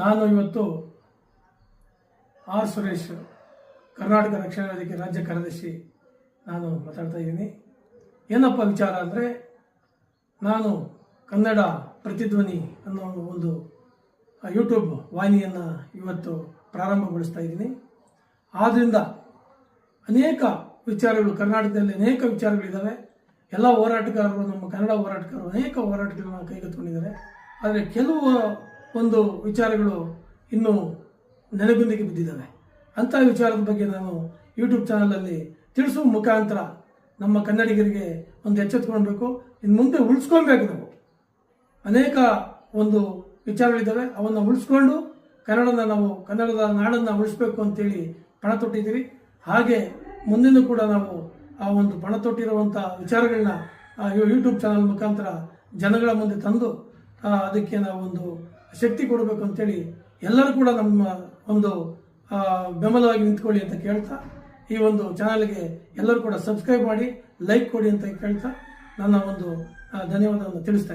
ನಾನು ಇವತ್ತು ಆರ್ ಸುರೇಶ್ ಕರ್ನಾಟಕ ರಕ್ಷಣಾ ವೇದಿಕೆ ರಾಜ್ಯ ಕಾರ್ಯದರ್ಶಿ ನಾನು ಮಾತಾಡ್ತಾ ಇದ್ದೀನಿ. ಏನಪ್ಪ ವಿಚಾರ ಅಂದರೆ ನಾನು ಕನ್ನಡ ಪ್ರತಿಧ್ವನಿ ಅನ್ನೋ ಒಂದು ಯೂಟ್ಯೂಬ್ ವಾಹಿನಿಯನ್ನು ಇವತ್ತು ಪ್ರಾರಂಭಗೊಳಿಸ್ತಾ ಇದ್ದೀನಿ. ಆದ್ದರಿಂದ ಅನೇಕ ವಿಚಾರಗಳು, ಕರ್ನಾಟಕದಲ್ಲಿ ಅನೇಕ ವಿಚಾರಗಳಿದ್ದಾವೆ ಎಲ್ಲ ಹೋರಾಟಗಾರರು ನಮ್ಮ ಕನ್ನಡ ಹೋರಾಟಗಾರರು ಅನೇಕ ಹೋರಾಟಗಳನ್ನ ಕೈಗೆತ್ತಿಕೊಂಡಿದ್ದಾರೆ. ಆದರೆ ಕೆಲವು ಒಂದು ವಿಚಾರಗಳು ಇನ್ನೂ ನೆನೆಗುಂದಿಗೆ ಬಿದ್ದಿದ್ದಾವೆ. ಅಂಥ ವಿಚಾರದ ಬಗ್ಗೆ ನಾನು ಯೂಟ್ಯೂಬ್ ಚಾನಲಲ್ಲಿ ತಿಳಿಸುವ ಮುಖಾಂತರ ನಮ್ಮ ಕನ್ನಡಿಗರಿಗೆ ಒಂದು ಎಚ್ಚೆತ್ಕೊಳ್ಬೇಕು ಇನ್ನು ಮುಂದೆ ಉಳಿಸ್ಕೊಳ್ಬೇಕು ನಾವು. ಅನೇಕ ಒಂದು ವಿಚಾರಗಳಿದ್ದಾವೆ. ಅವನ್ನು ಉಳಿಸ್ಕೊಂಡು ಕನ್ನಡನ ನಾವು, ಕನ್ನಡದ ನಾಡನ್ನು ಉಳಿಸ್ಬೇಕು ಅಂತೇಳಿ ಪಣ ತೊಟ್ಟಿದ್ದೀವಿ ಹಾಗೆ ಮುಂದಿನ ಕೂಡ ನಾವು ಆ ಒಂದು ಪಣ ತೊಟ್ಟಿರುವಂಥ ವಿಚಾರಗಳನ್ನ ಯೂಟ್ಯೂಬ್ ಚಾನಲ್ ಮುಖಾಂತರ ಜನಗಳ ಮುಂದೆ ತಂದು ಅದಕ್ಕೆ ನಾವು ಒಂದು ಶಕ್ತಿ ಕೊಡಬೇಕು ಅಂತೇಳಿ ಎಲ್ಲರೂ ಕೂಡ ನಮ್ಮ ಒಂದು ಬೆಂಬಲವಾಗಿ ನಿಂತ್ಕೊಳ್ಳಿ ಅಂತ ಕೇಳ್ತಾ, ಈ ಒಂದು ಚಾನಲ್ಗೆ ಎಲ್ಲರೂ ಕೂಡ ಸಬ್ಸ್ಕ್ರೈಬ್ ಮಾಡಿ, ಲೈಕ್ ಕೊಡಿ ಅಂತ ಕೇಳ್ತಾ ನನ್ನ ಒಂದು ಧನ್ಯವಾದವನ್ನು ತಿಳಿಸ್ತಾ.